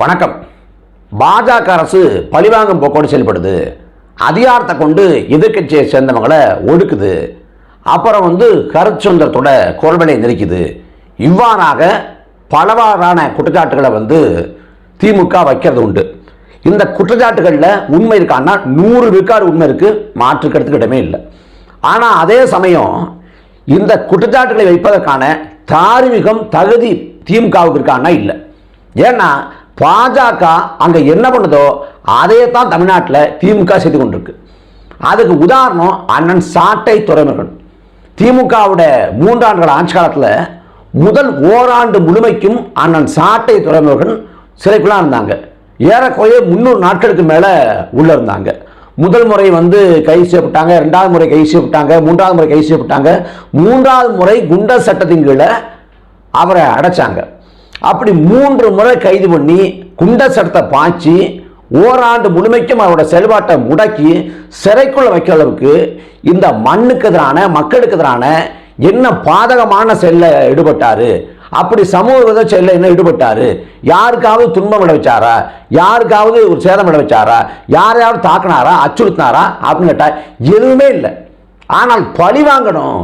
வணக்கம். பாஜக அரசு பழிவாங்கும் போக்கோடு செயல்படுது. அதிகாரத்தை கொண்டு எதிர்க்கட்சியை சேர்ந்தவங்களை ஒடுக்குது. அப்புறம் வந்து கருச்சுந்தரத்தோட குரல்களை நெருக்குது. இவ்வாறாக பலவாறான குற்றச்சாட்டுகளை வந்து திமுக வைக்கிறது உண்டு. இந்த குற்றச்சாட்டுகளில் உண்மை இருக்கான்னா நூறு விழுக்காடு உண்மை இருக்கு. மாற்றுக்கிறதுக்கு இடமே இல்லை. ஆனால் அதே சமயம் இந்த குற்றச்சாட்டுகளை வைப்பதற்கான தார்மீகம் தகுதி திமுகவுக்கு இருக்கான்னா இல்லை. ஏன்னா பாஜக அங்கே என்ன பண்ணுதோ அதையே தான் தமிழ்நாட்டில் திமுக செய்து கொண்டிருக்கு. அதுக்கு உதாரணம் அண்ணன் சாட்டை துறைமுகன் திமுகவுடைய மூன்றாண்டுகள் ஆட்சி காலத்தில் முதல் ஓராண்டு முழுமைக்கும் அண்ணன் சாட்டை துறைமுகன் சிறைக்குள்ளாக இருந்தாங்க. ஏறக்குறைய முந்நூறு நாட்களுக்கு மேலே உள்ளே இருந்தாங்க. முதல் முறை வந்து கைது செய்யப்பட்டாங்க ரெண்டாவது முறை கைது செய்யப்பட்டாங்க மூன்றாவது முறை கைது செய்யப்பட்டாங்க. மூன்றாவது முறை குண்டர் சட்டத்தின் கீழே அவரை அடைச்சாங்க. அப்படி மூன்று முறை கைது பண்ணி குண்ட சட்டத்தை பாய்ச்சி ஓராண்டு முழுமைக்கும் அவரோட செயல்பாட்டை முடக்கி சிறைக்குள்ள வைக்கிற அளவுக்கு இந்த மண்ணுக்கு எதிரான மக்களுக்கு எதிரான என்ன பாதகமான செயலில் ஈடுபட்டார்? அப்படி சமூக விரோத செயலில் என்ன ஈடுபட்டார்? யாருக்காவது துன்பம் விட வச்சாரா யாருக்காவது ஒரு சேதம் விட வச்சாரா யாரையாவது தாக்குனாரா? அச்சுறுத்தினாரா? அப்படின்னு கேட்டால் எதுவுமே இல்லை. ஆனால் பழி வாங்கணும்.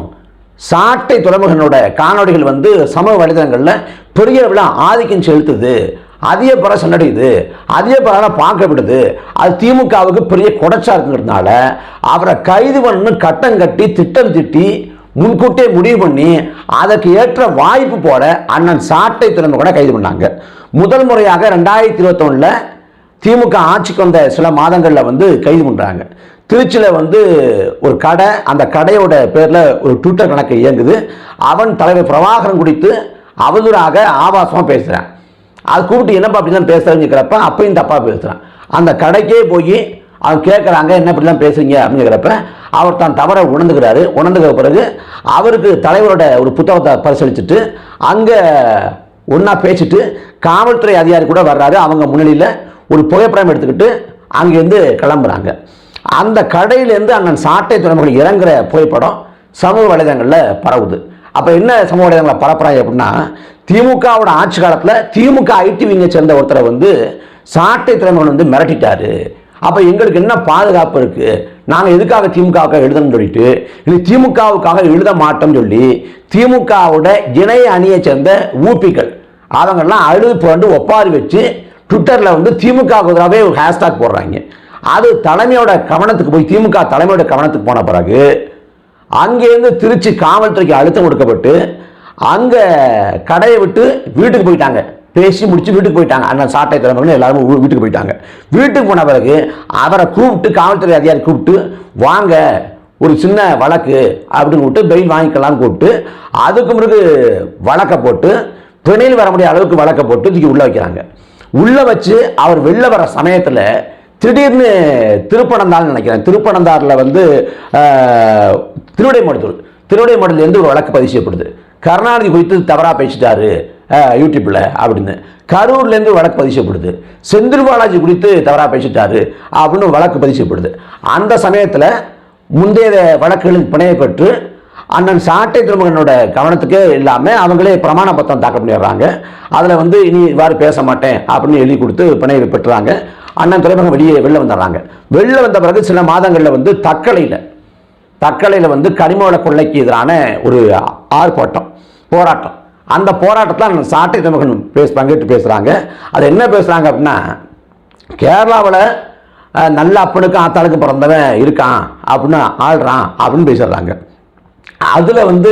சாட்டை துறைமுகனோட காணொளிகள் வந்து சமூக வலைதளங்களில் பெரிய அளவில் ஆதிக்கம் செலுத்துது. அதிக பல சென்றடையுது அதிக பரவாயில்ல பார்க்கப்படுது அது திமுகவுக்கு பெரிய குடைச்சா இருக்குங்கிறதுனால அவரை கைது பண்ணணும் கட்டம் கட்டி திட்டம் திட்டி முன்கூட்டியே முடிவு பண்ணி அதற்கு ஏற்ற வாய்ப்பு போல அண்ணன் சாட்டை துறைமுகனை கைது பண்ணாங்க. முதல் முறையாக ரெண்டாயிரத்தி இருபத்தொன்னில் திமுக ஆட்சிக்கு வந்த சில மாதங்களில் வந்து கைது பண்ணுறாங்க திருச்சியில் வந்து ஒரு கடை அந்த கடையோட பேரில் ஒரு ட்விட்டர் கணக்கு இயங்குது. அவன் தலைவர் பிரபாகரன் குறித்து அவதூறாக ஆபாசமாக பேசுகிறான் அது கூப்பிட்டு என்னப்பா அப்படி தான் பேசுகிறேங்கிறப்ப அப்பையும் தப்பாக பேசுகிறான் அந்த கடைக்கே போய் அவன் கேட்குறாங்க என்ன இப்படிலாம் பேசுறீங்க அப்படிங்கிறப்ப அவர் தான் தவறை உணர்ந்துக்கிறாரு. உணர்ந்துக்கிற பிறகு அவருக்கு தலைவரோட ஒரு புத்தகத்தை பரிசீலிச்சுட்டு அங்கே ஒன்றா பேசிட்டு காவல்துறை அதிகாரி கூட வர்றாரு. அவங்க முன்னிலையில் ஒரு புகைப்படம் எடுத்துக்கிட்டு அங்கேருந்து கிளம்புறாங்க. அந்த கடையிலேருந்து அண்ணன் சாட்டை துறைமுகம் இறங்குற புகைப்படம் சமூக வலைதளங்களில் பரவுது. அப்போ என்ன சமூக வலைதளங்களை பரப்புறாங்க அப்படின்னா திமுகவோட ஆட்சி காலத்தில் திமுக ஐடி விங்கை சேர்ந்த ஒருத்தரை வந்து சாட்டை துறைமுகம் வந்து மிரட்டிட்டாரு. அப்போ எங்களுக்கு என்ன பாதுகாப்பு இருக்குது நாங்கள் எதுக்காக திமுகவுக்காக எழுதணும்னு சொல்லிட்டு இனி திமுகவுக்காக எழுத மாட்டோம்னு சொல்லி திமுகவோட இணைய அணியை சேர்ந்த ஊப்பிகள் அவங்கெல்லாம் அழுது புரண்டு ஒப்பாரி வச்சு ட்விட்டரில் வந்து திமுக எதிராகவே ஒரு ஹேஷ்டாக் போடுறாங்க. அது தலைமையோட கவனத்துக்கு போய் திமுக தலைமையோட கவனத்துக்கு போன பிறகு அங்கேருந்து திருச்சி காவல்துறைக்கு அழுத்தம் கொடுக்கப்பட்டு அங்கே கடையை விட்டு வீட்டுக்கு போயிட்டாங்க. பேசி முடிச்சு வீட்டுக்கு போயிட்டாங்க. அண்ணன் சாட்டை திறமைன்னு எல்லாரும் வீட்டுக்கு போயிட்டாங்க. வீட்டுக்கு போன பிறகு அவரை கூப்பிட்டு காவல்துறை அதிகாரி கூப்பிட்டு வாங்க ஒரு சின்ன வழக்கு அப்படின்னு கூப்பிட்டு பெயில் வாங்கிக்கலாம்னு கூப்பிட்டு அதுக்கு பிறகு வழக்கை போட்டு பிணையில் வர முடியாத அளவுக்கு வழக்கை போட்டு தூக்கி உள்ள வைக்கிறாங்க. உள்ளே வச்சு அவர் வெளில வர சமயத்தில் திடீர்னு திருப்பனந்தாள்னு நினைக்கிறேன். திருப்பனந்தாரில் வந்து ஆஹ், திருவிடைமடுத்தூர் திருவிடைமடுத்துலேருந்து ஒரு வழக்கு பதிவு செய்யப்படுது? கருணாநிதி குறித்து தவறாக பேசிட்டாரு யூடியூப்பில் அப்படின்னு. கரூர்லேருந்து வழக்கு பதிவு செய்யப்படுது. செந்தில் பாலாஜி குறித்து தவறாக பேசிட்டாரு அப்படின்னு வழக்கு பதிவு செய்யப்படுது. அந்த சமயத்தில் முந்தைய வழக்குகளின் பிணையை பெற்று அண்ணன் சாட்டை திருமகனோட கவனத்துக்கே இல்லாமல் அவங்களே பிரமாண பத்திரம் தாக்கல் பண்ணிடுறாங்க. அதில் வந்து இனி இவ்வாறு பேச மாட்டேன் அப்படின்னு எழுதி கொடுத்து பிணையை பெற்றுறாங்க அண்ணன் துறைமுகம் வெளியே வெளில வந்துடுறாங்க. வெளில வந்த பிறகு சில மாதங்களில் வந்து தக்கலையில் தக்கலையில் வந்து கனிமவள கொள்ளைக்கு எதிரான ஒரு ஆர்ப்பாட்டம் போராட்டம். அந்த போராட்டத்தில் அண்ணன் சாட்டை துறைமுகன் பேச பங்கேற்று பேசுகிறாங்க அது என்ன பேசுகிறாங்க அப்படின்னா கேரளாவில் நல்ல அப்பனுக்கும் ஆத்தாளுக்கும் பிறந்தவன் இருக்கான் அப்படின்னு ஆள்றான் அப்படின்னு பேசிடுறாங்க. அதில் வந்து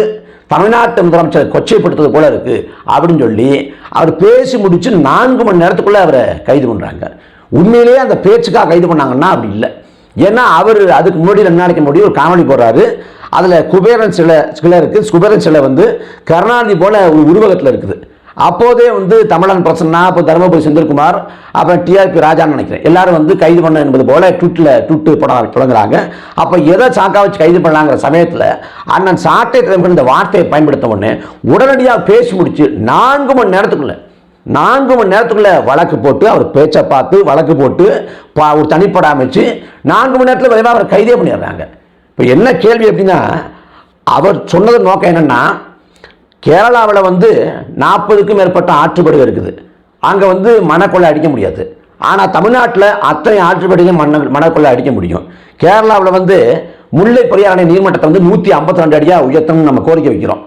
தமிழ்நாட்டு முதலமைச்சர் கொச்சைப்படுத்துறது போல இருக்குது அப்படின்னு சொல்லி அவர் பேசி முடித்து நான்கு மணி நேரத்துக்குள்ளே அவரை கைது பண்ணுறாங்க உண்மையிலேயே அந்த பேச்சுக்காக கைது பண்ணாங்கன்னா அப்படி இல்லை. ஏன்னா அவர் அதுக்கு முன்னாடி ரெண்டு நாளைக்கு முன்னாடி ஒரு காமெடி போடுறாரு. அதில் குபேரன் சிலை சிலை இருக்குது குபேரன் சிலை வந்து கருணாநிதி போல ஒரு உருவகத்தில் இருக்குது. அப்போதே வந்து தமிழன் பிரசன்னா அப்போ தருமபுரி செந்தில்குமார் அப்புறம் டிஆர்பி ராஜான்னு நினைக்கிறேன். எல்லாரும் வந்து கைது பண்ண என்பது போல ட்விட்டில் ட்விட்டு படம் தொடங்குறாங்க. அப்போ எதை சாக்கா வச்சு கைது பண்ணலாங்கிற சமயத்தில் அண்ணன் சாட்டை திறமைக்கு இந்த வார்த்தையை பயன்படுத்த உடனே உடனடியாக பேசி முடிச்சு நான்கு மணி நேரத்துக்குள்ள நான்கு மணி நேரத்துக்குள்ளே வழக்கு போட்டு அவர் பேச்சை பார்த்து வழக்கு போட்டு பா- ஒரு தனிப்பட அமைச்சு நான்கு மணி நேரத்தில் விரைவாக அவர் கைதே பண்ணிடுறாங்க. இப்போ என்ன கேள்வி அப்படின்னா அவர் சொன்னது நோக்கம் என்னென்னா கேரளாவில் வந்து நாற்பதுக்கும் மேற்பட்ட ஆற்றுப்படுகை இருக்குது. அங்கே வந்து மணக்கொள்ளை அடிக்க முடியாது. ஆனால் தமிழ்நாட்டில் அத்தனை ஆற்றுப்படியும் மண்ண மணக்கொள்ளை அடிக்க முடியும். கேரளாவில் வந்து முல்லை பெரியார் நீர்மட்டத்தை வந்து நூற்றி ஐம்பத்தி ரெண்டு அடியாக உயர்த்தணும்னு நம்ம கோரிக்கை வைக்கிறோம்.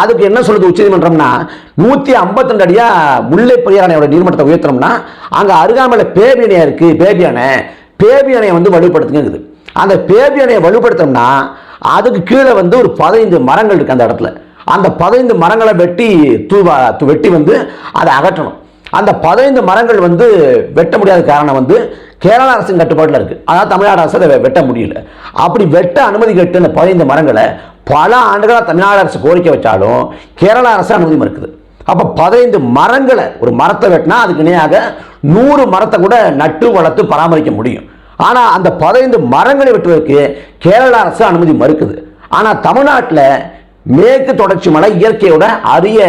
அதுக்கு என்ன சொல்லுது உச்சநீதிமன்றம்னா நூற்றி ஐம்பத்திரெண்டு அடியாக முல்லை பெரியார் நீர்மட்டத்தை உயர்த்தணும்னா அங்கே அருகாமையில் பேபி அணையாக இருக்குது பேபி அணை. பேபி அணையை வந்து வலுப்படுத்துங்கிறது அந்த பேபி அணையை வலுப்படுத்தணும்னா அதுக்கு கீழே வந்து ஒரு பதினைந்து மரங்கள் இருக்குது அந்த இடத்துல. அந்த பதினைந்து மரங்களை வெட்டி தூவா வெட்டி வந்து அதை அகற்றணும். அந்த பதினைந்து மரங்கள் வந்து வெட்ட முடியாத காரணம் வந்து கேரள அரசின் கட்டுப்பாட்டில் இருக்குது அதாவது தமிழ்நாடு அரசு அதை வெட்ட முடியல. அப்படி வெட்ட அனுமதி கேட்டு அந்த பதினைந்து மரங்களை பல ஆண்டுகளாக தமிழ்நாடு அரசு கோரிக்கை வச்சாலும் கேரள அரசு அனுமதி மறுக்குது. அப்போ பதினைந்து மரங்களை ஒரு மரத்தை வெட்டினா அதுக்கு இணையாக நூறு மரத்தை கூட நட்டு வளர்த்து பராமரிக்க முடியும். ஆனால் அந்த பதினைந்து மரங்களை வெட்டுவதற்கு கேரள அரசு அனுமதி மறுக்குது. ஆனால் தமிழ்நாட்டில் மேற்கு தொடர்ச்சி மலை இயற்கையோட அரிய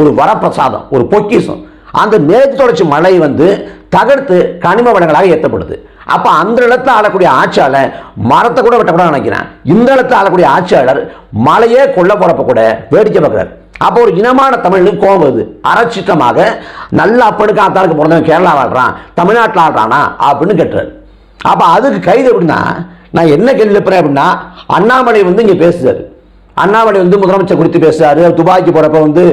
ஒரு வரப்பிரசாதம் ஒரு பொக்கிஷம். அந்த மேற்கு தொடர்ச்சி மலை வந்து தகர்த்து கனிம வளங்களாக ஏற்றப்படுது. அப்போ அந்த இடத்துல ஆளக்கூடிய ஆட்சியாளர் மரத்தை கூட வெட்டக்கூடாது நினைக்கிறேன். இந்த இடத்துல ஆளக்கூடிய ஆட்சியாளர் மலையே கொல்ல போகிறப்ப கூட வேடிக்கை பார்க்குறாரு. அப்போ ஒரு இனமான தமிழ்னு கோபம் வருது. அரட்சித்தமாக நல்ல அப்பனுக்கு ஆத்தாளுக்கு பிறந்தவன் கேரளா ஆடுறான் தமிழ்நாட்டில் ஆடுறானா அப்படின்னு கேட்டுறாரு. அப்போ அதுக்கு கைது எப்படின்னா நான் என்ன கேள்வி எழுப்புறேன் அப்படின்னா அண்ணாமலை வந்து இங்கே பேசுறாரு. அண்ணாமலை வந்து முதலமைச்சர் குறித்து பேசுறாரு. துபாய்க்கு போறப்ப வந்து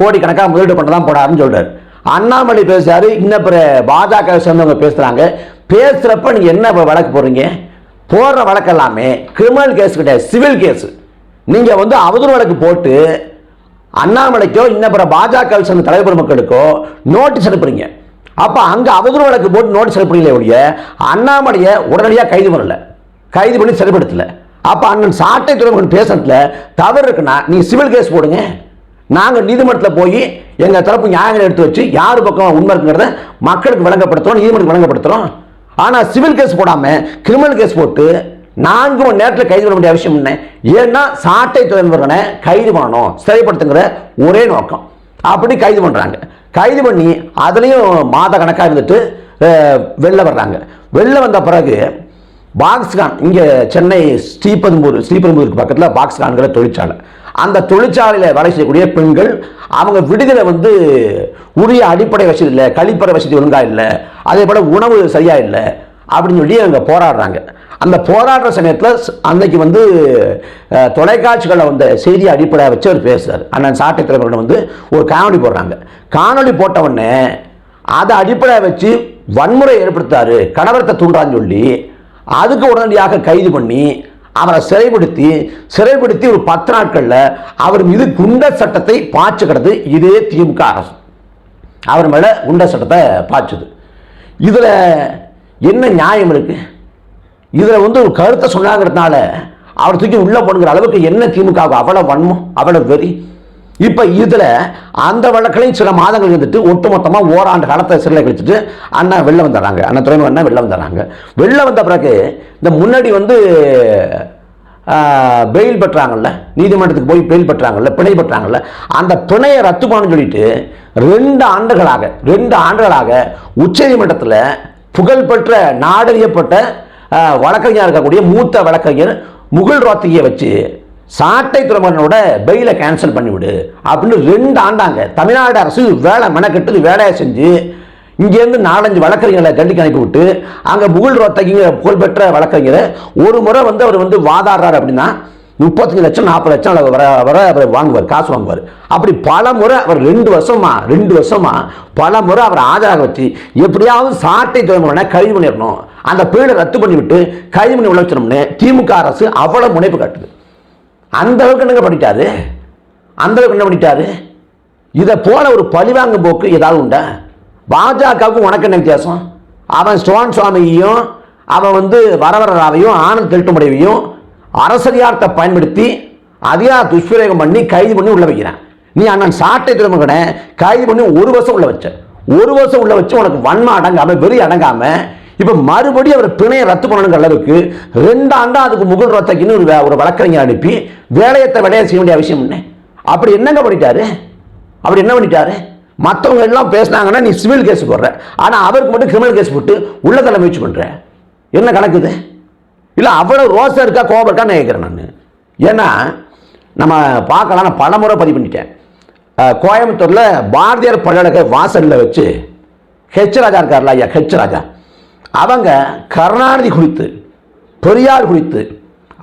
கோடிக்கணக்காக முதலீடு பண்ணதான் போடாருன்னு சொல்றாரு. அண்ணாமலை பேசுறாரு இன்ன பிற பாஜக சேர்ந்தவங்க பேசுறாங்க. பேசுறப்ப நீங்க என்ன வழக்கு போடுறீங்க? போடுற வழக்கு எல்லாமே கிரிமினல் கேஸ் கிடையாது சிவில் கேஸ் நீங்க வந்து அவதூறு வழக்கு போட்டு அண்ணாமலைக்கோ இன்ன பிற பாஜக சேர்ந்த தலைவர் மக்களுக்கோ நோட்டீஸ் அனுப்புறீங்க. அப்ப அங்க அவதூறு வழக்கு போட்டு நோட்டீஸ் அனுப்புறீங்களே ஒழிய அண்ணாமலையை உடனடியாக கைது பண்ணல. கைது பண்ணி சிறைப்படுத்தல அப்போ அண்ணன் சாட்டை துறைமுகன் பேசுறதுல தவறு இருக்குன்னா நீ சிவில் கேஸ் போடுங்க. நாங்கள் நீதிமன்றத்தில் போய் எங்கள் தரப்பு நியாயங்களை எடுத்து வச்சு யார் பக்கம் உண்மை இருக்குங்கிறத மக்களுக்கு விளங்கப்படுத்துறோம் நீதிமன்றத்துக்கு விளங்கப்படுத்துறோம். ஆனால் சிவில் கேஸ் போடாமல் கிரிமினல் கேஸ் போட்டு நான்கு மணி நேரத்தில் கைது பண்ண வேண்டிய அவசியம் என்ன? ஏன்னா சாட்டை துறைமுகனை கைது பண்ணணும். சிறைப்படுத்துங்கிற ஒரே நோக்கம். அப்படி கைது பண்ணுறாங்க கைது பண்ணி அதுலேயும் மாத கணக்காக இருந்துட்டு வெளில வர்றாங்க. வெளில வந்த பிறகு பாக்ஸ்கான் இங்கே சென்னை ஸ்ரீபெரும்பூர் ஸ்ரீபெரும்பூருக்கு பக்கத்தில் பாக்ஸ்கான்கிற தொழிற்சாலை. அந்த தொழிற்சாலையில் வேலை செய்யக்கூடிய பெண்கள் அவங்க விடுதலை வந்து உரிய அடிப்படை வசதி இல்லை கழிப்பறை வசதி ஒழுங்காக இல்லை அதே போல் உணவு சரியாக இல்லை அப்படின்னு சொல்லி அங்கே போராடுறாங்க. அந்த போராடுற சமயத்தில் அன்னைக்கு வந்து தொலைக்காட்சிகளில் வந்த செய்தி அடிப்படையாக வச்சு அவர் பேசுகிறார் அண்ணன் சாட்டை தலைவர்கள் வந்து ஒரு காணொலி போடுறாங்க. காணொளி போட்ட உடனே அதை அடிப்படையாக வச்சு வன்முறை ஏற்படுத்தாரு கணவரத்தை தூண்டான்னு சொல்லி அதுக்கு உடனடியாக கைது பண்ணி அவரை சிறைப்படுத்தி சிறைப்படுத்தி ஒரு பத்து நாட்களில் அவர் மீது குண்டர் சட்டத்தை பாய்ச்சுக்கிறது இதே திமுக அரசு. அவர் மேலே குண்டர் சட்டத்தை பாய்ச்சுது. இதில் என்ன நியாயம் இருக்குது இதில் வந்து ஒரு கருத்தை சொன்னாங்கிறதுனால அவர் தூக்கி உள்ளே போனுங்கிற அளவுக்கு என்ன திமுக அவ்வளோ வன்மம் அவ்வளோ வெறி? இப்போ இதில் அந்த வழக்கிலையும் சில மாதங்கள் இருந்துட்டு ஒட்டுமொத்தமாக ஓராண்டு காலத்தை சிறையில் கழிச்சுட்டு அண்ணா வெளில வந்துடுறாங்க. அண்ணா துறைமுக அண்ணா வெளில வந்துடுறாங்க. வெளில வந்த பிறகு இந்த முன்னாடி வந்து பெயில் பெற்றாங்கல்ல நீதிமன்றத்துக்கு போய் பெயில் பெற்றாங்கல்ல பிணை பெற்றாங்கல்ல அந்த பிணையை ரத்து பண்ணு சொல்லிட்டு ரெண்டு ஆண்டுகளாக ரெண்டு ஆண்டுகளாக உச்சநீதிமன்றத்தில் புகழ்பெற்ற நாடறியப்பட்ட ஆஹ், வழக்கறிஞர் இருக்கக்கூடிய மூத்த வழக்கறிஞர் முகுல் ராத்திரியை வச்சு சாட்டை துறைமுகனோட பெயிலை கேன்சல் பண்ணிவிடு அப்படின்னு ரெண்டு ஆண்டாங்க. தமிழ்நாடு அரசு வேலை மெனக்கெட்டு வேலையை செஞ்சு இங்கேருந்து நாலஞ்சு வழக்கறிஞர்களை டெல்லிக்கு அனுப்பிவிட்டு அங்கே முகுல் ரோத்தகிங்கிற புகழ்பெற்ற வழக்கறிஞரை ஒரு முறை வந்து அவர் வந்து வாதாடுறாரு அப்படின்னா முப்பத்தஞ்சு லட்சம் நாற்பது லட்சம் அளவு வர வர அவர் வாங்குவார் காசு வாங்குவார். அப்படி பல முறை அவர் ரெண்டு வருஷமா ரெண்டு வருஷமா பல முறை அவர் ஆஜராக வச்சு எப்படியாவது சாட்டை துறைமுகனை கைது பண்ணிடணும். அந்த பீடை ரத்து பண்ணிவிட்டு கைது பண்ணி உழைச்சிடணும்னு திமுக அரசு அவ்வளோ முனைப்பு காட்டுது. அந்த அளவுக்கு என்னங்க பண்ணிட்டாரு? அந்த அளவுக்கு என்ன பண்ணிட்டாரு? இதை போல ஒரு பழிவாங்கும் போக்கு ஏதாவது உண்டா? பாஜகவுக்கும் உனக்கு என்ன வித்தியாசம்? அவன் ஸ்டோன் சுவாமியையும் அவன் வந்து வரவரராவையும் ஆனந்த் தெல்ட்டுமுடையவையும் அரசதிகாரத்தை பயன்படுத்தி அதிகார துஷ்பிரயோகம் பண்ணி கைது பண்ணி உள்ள வைக்கிறான். நீ அண்ணன் சாட்டை துறைமுகனை கைது பண்ணி ஒரு வருஷம் உள்ள வச்ச. ஒரு வருஷம் உள்ள வச்சு உனக்கு வன்மை அடங்காமல் வெறி அடங்காமல் இப்ப மறுபடியும் அவர் பிணையை ரத்து பண்ணணுங்கிற அளவுக்கு ரெண்டு ஆண்டா அதுக்கு முகல் ரத்தக்கின்னு ஒரு ஒரு வழக்கறிஞர் அனுப்பி வேலையத்தை விளைய செய்ய வேண்டிய அவசியம் என்ன அப்படி என்னங்க பண்ணிட்டாரு? அப்படி என்ன பண்ணிட்டாரு? மற்றவங்க எல்லாம் பேசினாங்கன்னா நீ சிவில் கேஸ் போடுற. ஆனால் அவருக்கு மட்டும் கிரிமினல் கேஸ் போட்டு உள்ள தலை முயற்சி பண்ணுற என்ன கணக்குது? இல்லை அவ்வளோ ரோசம் இருக்கா கோபம் இருக்கான்னு நினைக்கிறேன் நான். ஏன்னா நம்ம பார்க்கலாம் நான் பலமுறை பதிவு பண்ணிட்டேன். கோயம்புத்தூரில் பாரதியார் பல்கலைக்கழக வாசல்ல வச்சு ஹெச் ராஜா இருக்கார்ல ஐயா ஹெச் ராஜா. அவங்க கருணாநிதி குறித்து பெரியார் குறித்து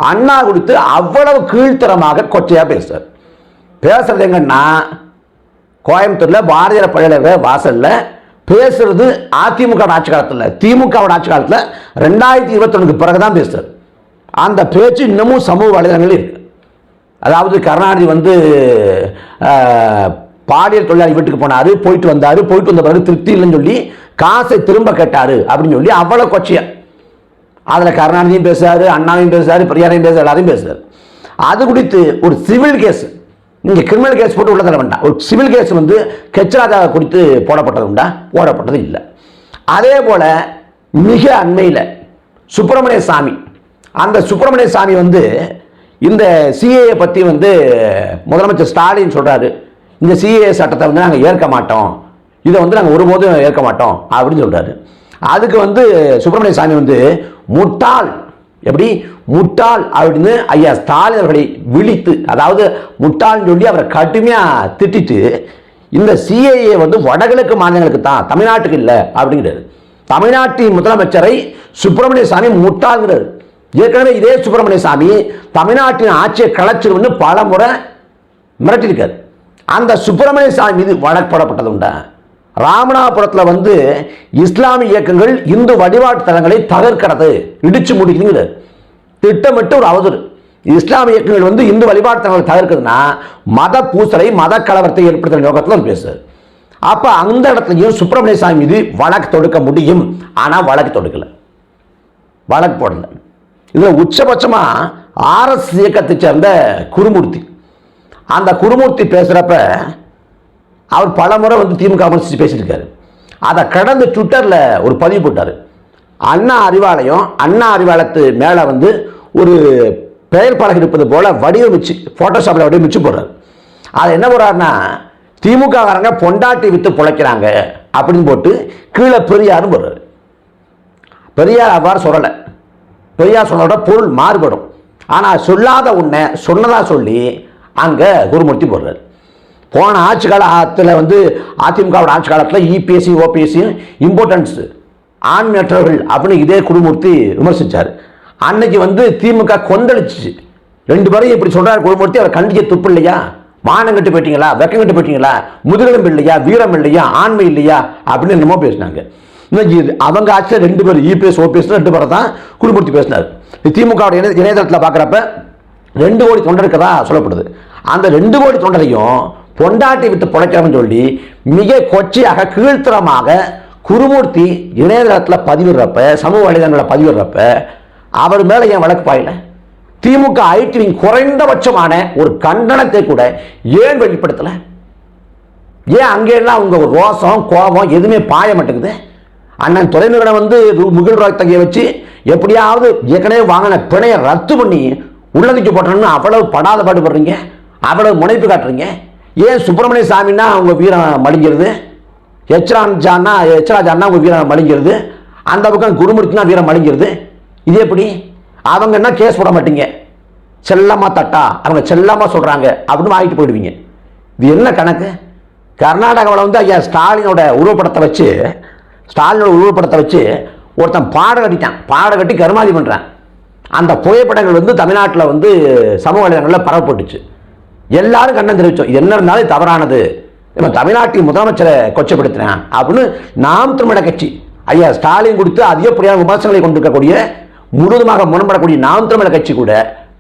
அண்ணா குறித்து அவ்வளவு கீழ்த்தரமாக கொச்சையாக பேசுறார். பேசுறது எங்கன்னா கோயம்புத்தூரில் பாரதியார் பல்கலைக்கழக வாசலில் பேசுறது அதிமுக ஆட்சி காலத்தில் திமுக ஆட்சி காலத்தில் ரெண்டாயிரத்தி இருபத்தொன்னுக்கு பிறகு தான் பேசுறாரு. அந்த பேச்சு இன்னமும் சமூக வலைதளங்களில் இருக்கு. அதாவது கருணாநிதி வந்து பாடியல் பாலியல் தொழிலாளி வீட்டுக்கு போனாரு போயிட்டு வந்தார் போயிட்டு வந்த பிறகு திருப்தி இல்லைன்னு சொல்லி காசை திரும்ப கேட்டாரு அப்படின்னு சொல்லி அவ்வளோ கொச்சையா. அதில் கருணாநிதியும் பேசுகிறாரு அண்ணாவையும் பேசுகிறாரு பெரியாரையும் பேசுறாரு எல்லாரையும் பேசுகிறார் அது குறித்து ஒரு சிவில் கேஸ் நீங்கள் கிரிமினல் கேஸ் போட்டு உள்ள தர வேண்டாம். ஒரு சிவில் கேஸ் வந்து கெச்சராஜா குறித்து போடப்பட்டது உண்டா? போடப்பட்டது இல்லை. அதே போல் மிக அண்மையில் சுப்பிரமணிய சாமி அந்த சுப்பிரமணிய சாமி வந்து இந்த சிஏஏ பற்றி வந்து முதலமைச்சர் ஸ்டாலின் சொல்கிறாரு இந்த சிஏஏ சட்டத்தை வந்து நாங்கள் ஏற்க மாட்டோம். இதை வந்து நாங்கள் ஒருபோதும் ஏற்க மாட்டோம் அப்படின்னு சொல்கிறாரு அதுக்கு வந்து சுப்பிரமணிய சாமி வந்து முட்டாள். எப்படி? முட்டாள் அப்படின்னு ஐயா ஸ்டாலின் அவர்களை விழித்து அதாவது முட்டாள்னு சொல்லி அவரை கடுமையாக திட்டிட்டு இந்த சிஏஏ வந்து வடகிழக்கு மாநிலங்களுக்கு தான் தமிழ்நாட்டுக்கு இல்லை அப்படிங்கிறாரு. தமிழ்நாட்டின் முதலமைச்சரை சுப்பிரமணிய சாமி முட்டாள்ங்கிறாரு. ஏற்கனவே இதே சுப்பிரமணிய சாமி தமிழ்நாட்டின் ஆட்சியை கலைச்சிருன்னு பல முறை மிரட்டியிருக்காரு. அந்த சுப்பிரமணிய சாமி மீது வழக்கு போடப்பட்டது உண்டா? ராமநாதபுரத்தில் வந்து இஸ்லாமிய இயக்கங்கள் இந்து வழிபாட்டு தலங்களை தகர்க்கிறது. இடிச்சு முடிக்குதுங்கிறார் திட்டமிட்டு ஒரு அவதூறு. இஸ்லாமிய இயக்கங்கள் வந்து இந்து வழிபாட்டு தலங்களை தகர்க்குதுன்னா மத பூசலை மத கலவரத்தை ஏற்படுத்துகிற நோக்கத்தில் அவர் பேசுறாரு அப்போ அந்த இடத்துலையும் சுப்பிரமணிய சாமி மீது வழக்கு தொடுக்க முடியும். ஆனால் வழக்கு தொடுக்கலை. வழக்கு போடலை. இதில் உச்சபட்சமாக ஆர்எஸ் இயக்கத்தை சேர்ந்த குருமூர்த்தி. அந்த குருமூர்த்தி பேசுகிறப்ப அவர் பல முறை வந்து திமுக விமர்சித்து பேசியிருக்காரு அதை கடந்து ட்விட்டரில் ஒரு பதிவு போட்டார். அண்ணா அறிவாலயம் அண்ணா அறிவாலயத்து மேலே வந்து ஒரு பெயர் பலகை இருப்பது போல் வடிவமைச்சு ஃபோட்டோஷாப்பில் வடிவமைச்சு போடுறாரு. அதை என்ன போடுறாருன்னா திமுககாரங்க பொண்டாட்டி விற்று பிழைக்கிறாங்க அப்படின்னு போட்டு கீழே பெரியார்னு போடுறாரு. பெரியார் அவ்வாறு சொல்லலை. பெரியார் சொன்னதோட பொருள் மாறுபடும். ஆனால் சொல்லாத உன்னை சொன்னதாக சொல்லி அங்கே குருமூர்த்தி போடுறாரு. போன ஆட்சி காலத்தில் வந்து அதிமுகவோட ஆட்சி காலத்தில் இபிஎஸ்சி ஓபிஎஸ்சியும் இம்பார்ட்டன்ஸ் ஆண்மையற்றவர்கள் அப்படின்னு இதே குருமூர்த்தி விமர்சித்தார் அன்னைக்கு வந்து திமுக கொந்தளிச்சு ரெண்டு பேரையும் இப்படி சொல்கிறார் குருமூர்த்தி அவர் கண்டிக்க துப்பு இல்லையா? மானம் கட்டு போயிட்டீங்களா? வெக்கம் கட்டு போயிட்டீங்களா? முதுகெலும்பு இல்லையா? வீரம் இல்லையா? ஆண்மை இல்லையா? அப்படின்னு என்னமோ பேசினாங்க. இன்னைக்கு அவங்க ஆட்சியில் ரெண்டு பேர் இபிஎஸ் ஓபிஎஸ் ரெண்டு பேரை தான் குருமூர்த்தி பேசினார். திமுகவோட இணைய இணையதளத்தில் பார்க்குறப்ப ரெண்டு கோடி தொண்டர் இருக்கதா சொல்லப்படுது. அந்த ரெண்டு கோடி தொண்டரையும் பொண்டாட்டி விட்டு பிழைக்கிறோம்னு சொல்லி மிக கொச்சையாக கீழ்த்தரமாக குருமூர்த்தி இணையதளத்தில் பதிவிடுறப்ப சமூக வலைதளங்களில் பதிவிடுறப்ப அவர் மேலே என் வழக்கு பாயில? திமுக ஐடிவின் குறைந்தபட்சமான ஒரு கண்டனத்தை கூட ஏன் வெளிப்படுத்தலை? ஏன் அங்கெல்லாம் உங்க ரோசம் கோபம் எதுவுமே பாய மாட்டேங்குது? அண்ணன் துறைமுகனை வந்து ரு- முகில் ராத்தகையை வச்சு எப்படியாவது ஏற்கனவே வாங்கின பிணையை ரத்து பண்ணி உள்ளதுக்கு போட்டணும்னு அவ்வளவு படாத பாடுபடுறீங்க அவ்வளவு முனைப்பு காட்டுறீங்க. ஏன் சுப்பிரமணிய சாமின்னா அவங்க வீரம் மடிங்கிறது எச்ராஜான்னா ஹெச்ராஜான்னா அவங்க வீரம் மடிங்கிறது அந்த பக்கம் குருமூர்த்தினா வீரம் மடிங்கிறது இது எப்படி? அவங்க என்ன கேஸ் போட மாட்டீங்க? செல்லமாக தட்டா? அவங்க செல்லமாக சொல்கிறாங்க அப்படின்னு வாங்கிட்டு போயிடுவீங்க. இது என்ன கணக்கு? கர்நாடகாவில் வந்து ஐயா ஸ்டாலினோட உருவப்படத்தை வச்சு ஸ்டாலினோட உருவப்படத்தை வச்சு ஒருத்தன் பாட கட்டிட்டான். பாட கட்டி கருமாதி பண்ணுறான் அந்த புகைப்படங்கள் வந்து தமிழ்நாட்டில் வந்து சமூக வலைதளங்களில் பரவப்பட்டுச்சு எல்லாரும் கண்ணன் தெரிவித்தோம் இது என்ன இருந்தாலும் தவறானது. நம்ம தமிழ்நாட்டின் முதலமைச்சரை கொச்சப்படுத்தினேன் அப்படின்னு நாம் திருமண கட்சி. ஐயா ஸ்டாலின் கொடுத்து அதிகப்படியான விமர்சனங்களை கொண்டிருக்கக்கூடிய முழுவதுமாக முரண்படக்கூடிய நாம் திருமண கட்சி கூட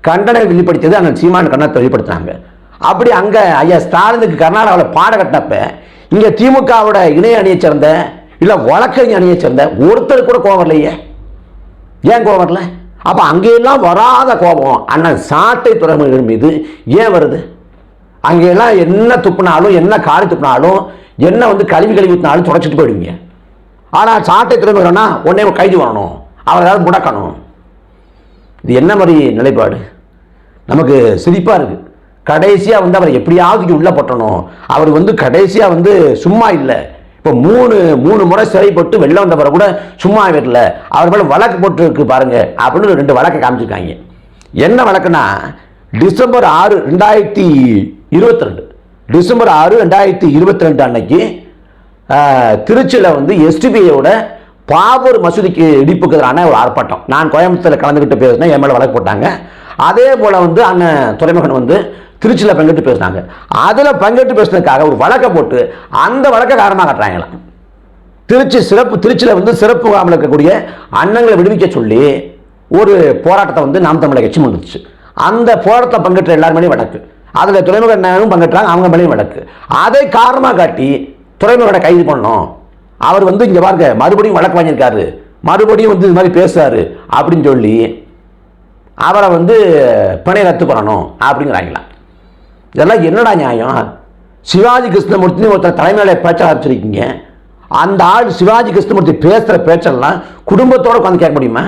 கண்டனை வெளிப்படுத்தியது அண்ணன் சீமான் கண்ணத்தை வெளிப்படுத்தினாங்க. அப்படி அங்கே ஐயா ஸ்டாலினுக்கு கர்நாடகாவில் பாட கட்டப்ப இங்கே திமுகவோட இணைய அணியை சேர்ந்த இல்லை வழக்கறிஞர் அணியை சேர்ந்த ஒருத்தர் கூட கோவம் வரலையே? ஏன் கோவம் வரல? அப்போ அங்கேயெல்லாம் வராத கோபம் அண்ணன் சாட்டை துறைமுகங்கள் மீது ஏன் வருது? அங்கெல்லாம் என்ன துப்புனாலும் என்ன காலி துப்புனாலும் என்ன வந்து கழுவி கழுவி ஊற்றினாலும் தொடச்சிட்டு போயிடுவீங்க. ஆனால் சாட்டை துறைமுகம்னா உடனே கைது வரணும். அவர் ஏதாவது முடக்கணும். இது என்ன மாதிரி நிலைப்பாடு? நமக்கு சிரிப்பாக இருக்குது கடைசியாக வந்து அவரை எப்படியாவது உள்ளே உள்ள போட்டணும். அவர் வந்து கடைசியாக வந்து சும்மா இல்லை. இப்போ மூணு மூணு முறை சிறைப்பட்டு வெளில வந்தவரை கூட சும்மா வரல. அவர் மேலே வழக்கு போட்டுருக்கு பாருங்க அப்படின்னு ரெண்டு வழக்கை காமிச்சிருக்காங்க. என்ன வழக்குன்னா டிசம்பர் ஆறு ரெண்டாயிரத்தி இருபத்தி ரெண்டு டிசம்பர் ஆறு ரெண்டாயிரத்தி இருபத்தி ரெண்டு அன்னைக்கு திருச்சியில் வந்து எஸ்டிபிஐயோட பாபர் மசூதிக்கு இடிப்புக்கு எதிரான ஒரு ஆர்ப்பாட்டம். நான் கோயம்புத்தூரில் கலந்துக்கிட்டு பேசினேன் என் மேலே வழக்கு போட்டாங்க. அதே போல் வந்து அண்ணன் துறைமுகன் வந்து திருச்சியில் பங்கேற்று பேசினாங்க. அதில் பங்கேற்று பேசுனதுக்காக ஒரு வழக்கை போட்டு அந்த வழக்கை காரணமாக காட்டுறாங்களாம் திருச்சி சிறப்பு திருச்சியில் வந்து சிறப்பு முகாமில் இருக்கக்கூடிய அண்ணங்களை விடுவிக்க சொல்லி ஒரு போராட்டத்தை வந்து நாம் தமிழக கட்சி முன்னிச்சு அந்த போராட்டத்தை பங்கேற்ற எல்லாருமே வழக்கு. அதில் துறைமுக அண்ணனும் பங்கேற்றாங்க அவங்க மேலேயும் வழக்கு அதை காரணமாக காட்டி துறைமுகனை கைது பண்ணணும். அவர் வந்து இங்கே பாருங்க மறுபடியும் வழக்கு வாங்கியிருக்காரு. மறுபடியும் வந்து இது மாதிரி பேசுறாரு அப்படின்னு சொல்லி அவரை வந்து பிணை ரத்து பண்ணணும் அப்படிங்கிறாங்களாம் இதெல்லாம் என்னடா நியாயம்? சிவாஜி கிருஷ்ணமூர்த்தின்னு ஒருத்தர் தலைமையில பேச்ச ஆரம்பிச்சிருக்கீங்க அந்த ஆள் சிவாஜி கிருஷ்ணமூர்த்தி பேசுகிற பேச்செல்லாம் குடும்பத்தோடு உட்காந்து கேட்க முடியுமா?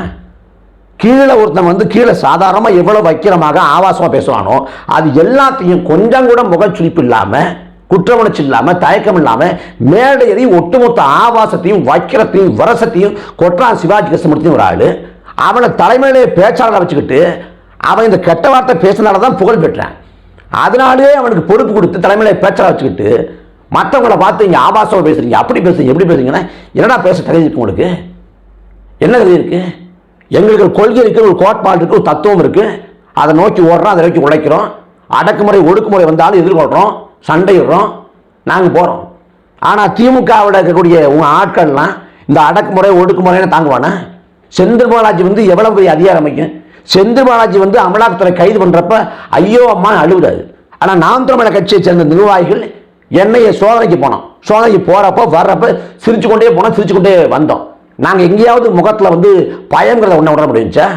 கீழே ஒருத்தன் வந்து கீழே சாதாரணமாக எவ்வளோ வைக்கிறமாக ஆபாசமாக பேசுவானோ அது எல்லாத்தையும் கொஞ்சம் கூட முகச்சுளிப்பு இல்லாமல் குற்றமுணர்ச்சி இல்லாமல் தயக்கம் இல்லாமல் மேடையறி ஒட்டுமொத்த ஆபாசத்தையும் வைக்கிறத்தையும் வரசத்தையும் கொற்றான் சிவாஜி கிருஷ்ணமூர்த்தியும் ஒரு ஆள் அவனை தலைமையிலே பேச்சாளரை வச்சுக்கிட்டு அவன் இந்த கெட்ட வார்த்தை பேசினால தான் புகழ் பெற்றான். அதனாலே அவனுக்கு பொறுப்பு கொடுத்து தலைமையில பேச்சாளர் வச்சுக்கிட்டு மற்றவங்கள பார்த்து இங்கே ஆபாசமாக பேசுறீங்க அப்படி பேசுறீங்க எப்படி பேசுறீங்கன்னா என்னடா பேச தகுதி இருக்கு உங்களுக்கு? என்ன தகுதி எங்களுக்கு ஒரு கொள்கை இருக்குது ஒரு கோட்பாடு இருக்குது ஒரு தத்துவம் இருக்குது அதை நோக்கி ஓடுறோம் அதை நோக்கி உழைக்கிறோம். அடக்குமுறை ஒடுக்குமுறை வந்தாலும் எதிர்கொள்கிறோம் சண்டையிடுறோம் நாங்கள் போகிறோம் ஆனால் திமுகவில் இருக்கக்கூடிய உங்கள் ஆட்கள்லாம் இந்த அடக்குமுறை ஒடுக்குமுறைன்னு தாங்குவானா? செந்தில் பாலாஜி வந்து எவ்வளவு பெரிய அதிகாரம் அமைக்கும்? செந்தில் பாலாஜி வந்து அமலாக்கத்துறை கைது பண்ணுறப்ப ஐயோ அம்மா அழுகுறாரு. ஆனால் நாம் தமிழக கட்சியை சேர்ந்த நிர்வாகிகள் என்னைய சோதனைக்கு போனோம். சோதனைக்கு போகிறப்போ வர்றப்ப சிரிச்சு கொண்டே போனோம் சிரிச்சு கொண்டே வந்தோம். நாங்கள் எங்கேயாவது முகத்தில் வந்து பயங்கிறத ஒன்றை உணர முடிஞ்சா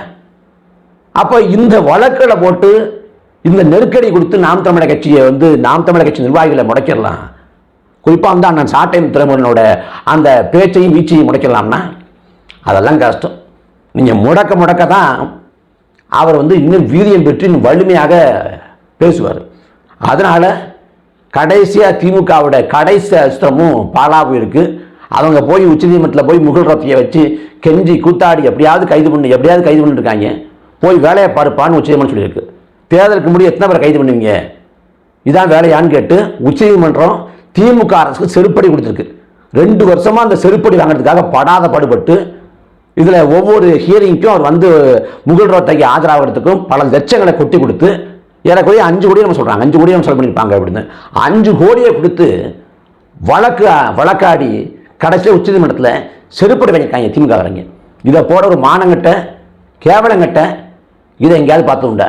அப்போ இந்த வழக்கில் போட்டு இந்த நெருக்கடி கொடுத்து நாம் தமிழக கட்சியை வந்து நாம் தமிழக கட்சி நிர்வாகிகளை முடக்கிடலாம். குறிப்பாக வந்து அண்ணன் சாட்டையம் திருமணனோட அந்த பேச்சையும் வீச்சையும் முடக்கிடலாம்னா அதெல்லாம் கஷ்டம். நீங்கள் முடக்க முடக்க தான் அவர் வந்து இன்னும் வீரியம் பெற்று இன்னும் வலிமையாக பேசுவார். அதனால் கடைசியாக திமுகவோட கடைசி அஸ்திரமும் பாலாவும் இருக்குது அவங்க போய் உச்சநீதிமன்றத்தில் போய் முகல் ரத்தியை வச்சு கெஞ்சி கூத்தாடி எப்படியாவது கைது பண்ணு எப்படியாவது கைது பண்ணிருக்காங்க. போய் வேலையை பாருப்பான்னு உச்சநீதிமன்றம் சொல்லியிருக்கு. தேர்தலுக்கு முடிய எத்தனை பேரை கைது பண்ணுவீங்க? இதான் வேலையான்னு கேட்டு உச்சநீதிமன்றம் திமுக அரசுக்கு செருப்படி கொடுத்துருக்கு. ரெண்டு வருஷமாக அந்த செருப்படி வாங்குறதுக்காக படாத பாடுபட்டு இதில் ஒவ்வொரு ஹியரிங்க்கும் அவர் வந்து முகல் ரோத்தைக்கு ஆஜராகிறதுக்கும் பல லட்சங்களை கொட்டி கொடுத்து ஏறக்குறைய அஞ்சு கோடியே நம்ம சொல்கிறாங்க அஞ்சு கோடியே நம்ம செலவு பண்ணியிருப்பாங்க அப்படின்னு. அஞ்சு கோடியை கொடுத்து வழக்கு வழக்காடி கடைசியில் உச்சநீதிமன்றத்தில் செருப்படி வாங்கியிருக்காங்க திமுக இதை போட ஒரு மானங்கட்ட கேவலங்கிட்ட இதை எங்கேயாவது பார்த்து உண்டா